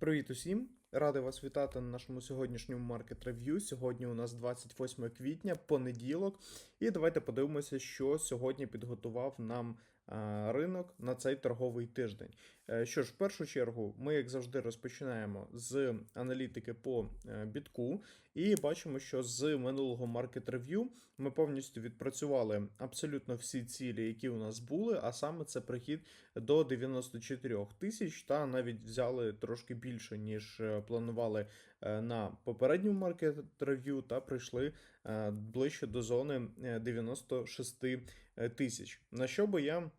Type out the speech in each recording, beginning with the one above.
Привіт усім! Радий вас вітати на нашому сьогоднішньому маркет рев'ю. Сьогодні у нас 28 квітня, понеділок. І давайте подивимося, що сьогодні підготував нам ринок на цей торговий тиждень. Е, Що ж, в першу чергу, ми, як завжди, розпочинаємо з аналітики по е, бітку. І бачимо, що з минулого маркет рев'ю ми повністю відпрацювали абсолютно всі цілі, які у нас були, а саме це прихід до 94 тисяч, та навіть взяли трошки більше, ніж е, планували на попередньому маркет рев'ю, та прийшли ближче до зони е, 96 тисяч. На що би я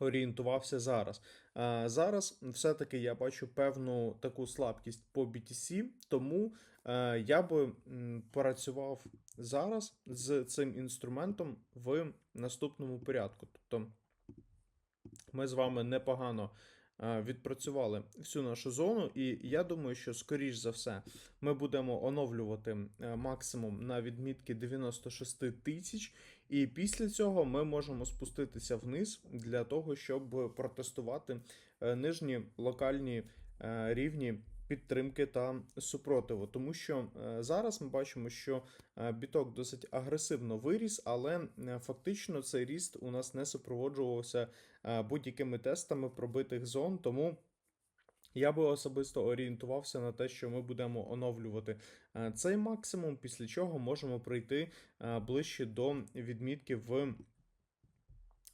орієнтувався зараз? А Зараз все-таки я бачу певну таку слабкість по BTC, тому е, я би працював зараз з цим інструментом в наступному порядку. Тобто ми з вами непогано відпрацювали всю нашу зону, і я думаю, що скоріш за все ми будемо оновлювати е, максимум на відмітки 96 тисяч, і після цього ми можемо спуститися вниз для того, щоб протестувати е, нижні локальні е, рівні. Підтримки та супротиву, тому що е, зараз ми бачимо, що е, біток досить агресивно виріс, але е, фактично цей ріст у нас не супроводжувався будь-якими тестами пробитих зон. Тому я би особисто орієнтувався на те, що ми будемо оновлювати цей максимум, після чого можемо прийти ближче до відмітки в.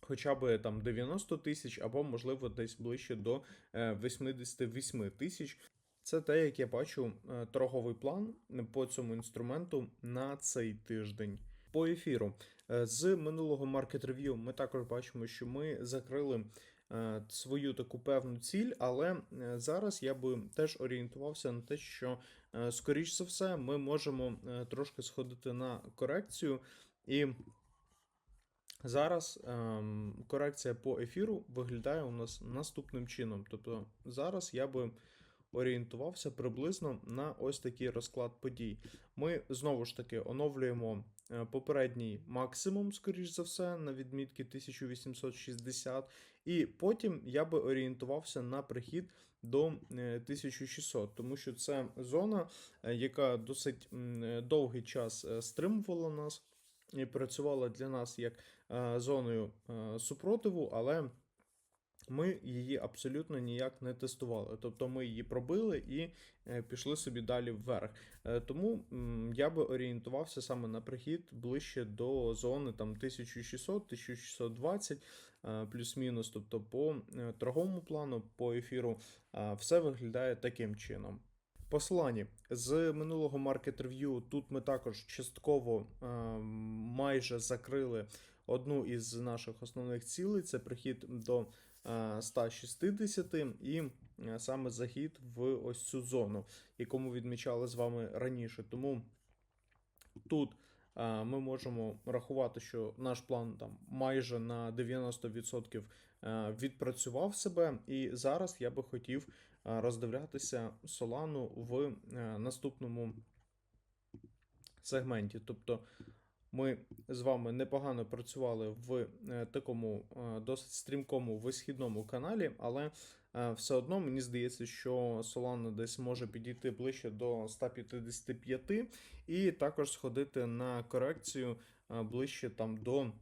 Хоча б там 90 тисяч, або, можливо, десь ближче до е, 88 тисяч. Це те, як я бачу е, торговий план по цьому інструменту на цей тиждень. По ефіру Е, з минулого маркет рев'ю ми також бачимо, що ми закрили е, свою таку певну ціль, але зараз я би теж орієнтувався на те, що скоріш за все ми можемо трошки сходити на корекцію і. Зараз ем, корекція по ефіру виглядає у нас наступним чином. Тобто зараз я би орієнтувався приблизно на ось такий розклад подій. Ми знову ж таки оновлюємо е, попередній максимум, скоріш за все, на відмітки 1860, і потім я би орієнтувався на прихід до е, 1600, тому що це зона, е, яка досить е, довгий час е, стримувала нас і працювала для нас як е, зоною е, супротиву, але ми її абсолютно ніяк не тестували. Тобто ми її пробили і е, пішли собі далі вверх. Е, Тому я би орієнтувався саме на прихід ближче до зони там 1600, 1620, е, плюс-мінус. Тобто по торговому плану, по ефіру, все виглядає таким чином. Посиланні з минулого маркет рев'ю тут ми також частково майже закрили одну із наших основних цілей це прихід до 160 і е, саме захід в ось цю зону, яку відмічали з вами раніше. Тому тут е, ми можемо рахувати, що наш план там майже на 90% е, відпрацював себе, і зараз я би хотів е, роздивлятися Солану в е, наступному сегменті. Тобто ми з вами непогано працювали в е, такому е, досить стрімкому висхідному каналі, але е, все одно мені здається, що Solana десь може підійти ближче до 155 і також сходити на корекцію ближче там до.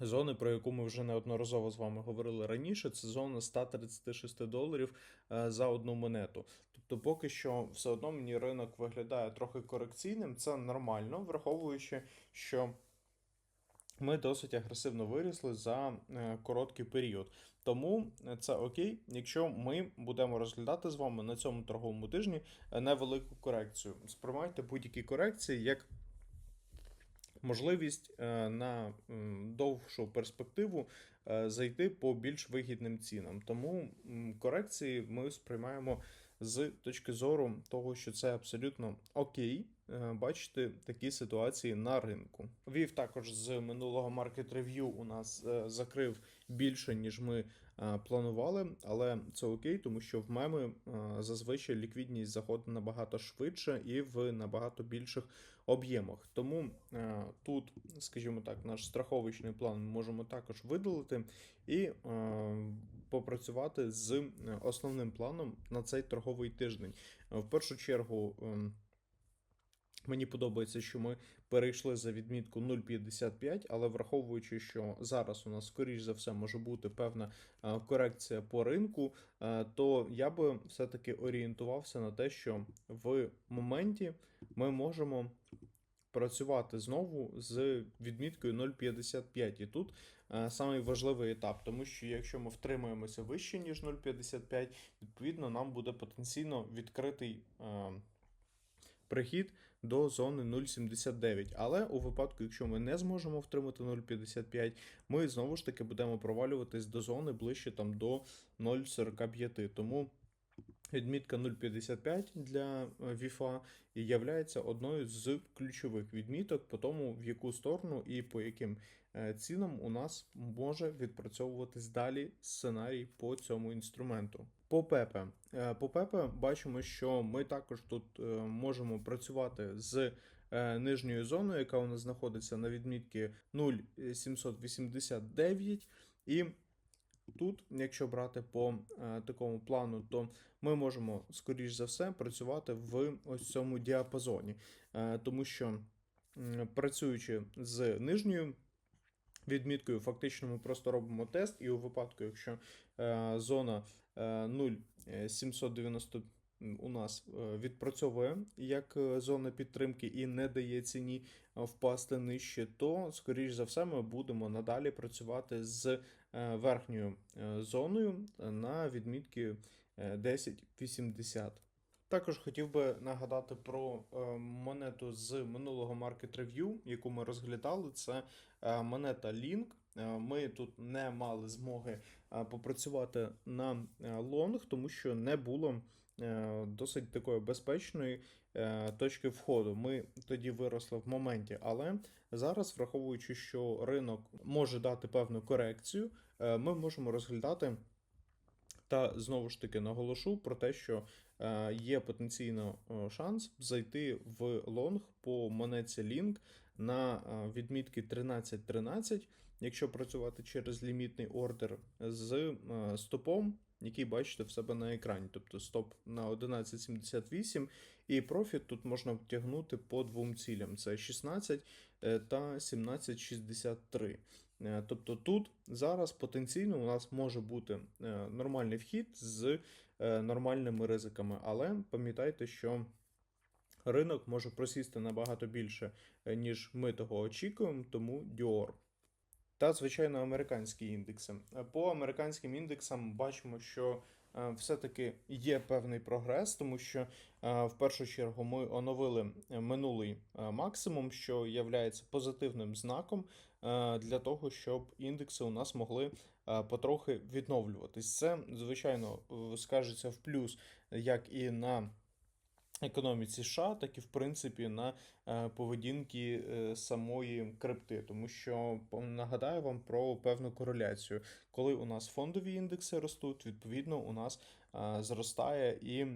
Зони, про яку ми вже неодноразово з вами говорили раніше, це зона 136 доларів за одну монету. Тобто, поки що все одно мені ринок виглядає трохи корекційним, це нормально, враховуючи, що ми досить агресивно вирісли за е, короткий період. Тому е, це окей, якщо ми будемо розглядати з вами на цьому торговому тижні е, невелику корекцію. Сприймайте будь-які корекції як можливість на довшу перспективу зайти по більш вигідним цінам. Тому корекції ми сприймаємо з точки зору того, що це абсолютно окей. е, Бачити такі ситуації на ринку. Вів також з минулого маркет рев'ю у нас е, закрив більше, ніж ми планували, але це окей, тому що в меми е, зазвичай ліквідність заходить набагато швидше і в набагато більших об'ємах. Тому е, тут, скажімо так, наш страховочний план ми можемо також видалити і е, попрацювати з е, основним планом на цей торговий тиждень. Е, В першу чергу. Мені подобається, що ми перейшли за відмітку 0,55, але враховуючи, що зараз у нас, скоріш за все, може бути певна е, корекція по ринку, е, то я би все-таки орієнтувався на те, що в моменті ми можемо працювати знову з відміткою 0,55. І тут е, самий важливий етап, тому що якщо ми втримаємося вище, ніж 0,55, відповідно нам буде потенційно відкритий. Прихід до зони 0,79. Але у випадку, якщо ми не зможемо втримати 0,55, ми знову ж таки будемо провалюватись до зони ближче там до 0,45. Тому відмітка 0,55 для ВІФА і являється одною з ключових відміток по тому, в яку сторону і по яким е, цінам у нас може відпрацьовуватись далі сценарій по цьому інструменту. По ПЕПе. Е, По ПЕПе бачимо, що ми також тут е, можемо працювати з е, нижньою зоною, яка у нас знаходиться на відмітці 0,789. І тут, якщо брати по е, такому плану, то ми можемо, скоріш за все, працювати в ось цьому діапазоні, Е, тому що працюючи з нижньою відміткою, фактично ми просто робимо тест, і у випадку, якщо е, зона е, 0,790 у нас е, відпрацьовує як е, зона підтримки і не дає ціні е, впасти нижче, то, скоріш за все, ми будемо надалі працювати з верхньою зоною на відмітки е, 10,80. Також хотів би нагадати про монету з минулого Market Review, яку ми розглядали. Це монета Link. Ми тут не мали змоги попрацювати на лонг, тому що не було досить такої безпечної е, точки входу. Ми тоді виросли в моменті, але зараз, враховуючи, що ринок може дати певну корекцію, е, ми можемо розглядати. Та знову ж таки наголошу про те, що е, є потенційно е, шанс зайти в лонг по монеті Link на е, відмітки 13.13, якщо працювати через лімітний ордер з е, стопом, який бачите в себе на екрані, тобто стоп на 11.78, і профіт тут можна втягнути по двом цілям: це 16 е, та 17.63. Е, Тобто тут зараз потенційно у нас може бути е, нормальний вхід з нормальними ризиками, але пам'ятайте, що ринок може просісти набагато більше, ніж ми того очікуємо, тому Dior. Та, звичайно, американські індекси. По американським індексам бачимо, що е, все-таки є певний прогрес, тому що е, в першу чергу ми оновили минулий е, максимум, що є позитивним знаком для того, щоб індекси у нас могли потрохи відновлюватись. Це, звичайно, скажеться в плюс як і на економіці США, так і в принципі на е, поведінки е, самої крипти, тому що нагадаю вам про певну кореляцію. Коли у нас фондові індекси ростуть, відповідно у нас е, зростає і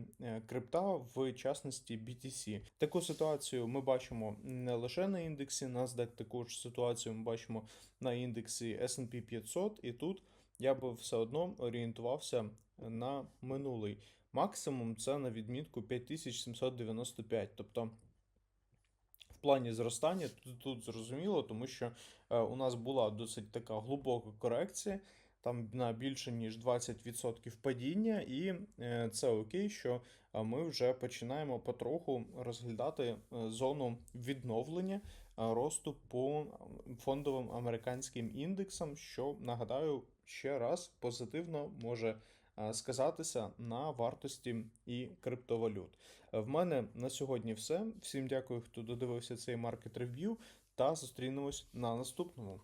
крипта, в частності BTC. Таку ситуацію ми бачимо не лише на індексі NASDAQ, таку ж ситуацію ми бачимо на індексі S&P 500, і тут я би все одно орієнтувався на минулий максимум це на відмітку 5795. Тобто в плані зростання тут, тут зрозуміло, тому що е, у нас була досить така глибока корекція, там на більше ніж 20% падіння, і е, це окей, що е, ми вже починаємо потроху розглядати зону відновлення росту по фондовим американським індексам, що нагадаю ще раз позитивно може сказатися на вартості і криптовалют. Е, В мене на сьогодні все. Всім дякую, хто додивився цей маркет рев'ю, та зустрінемось на наступному.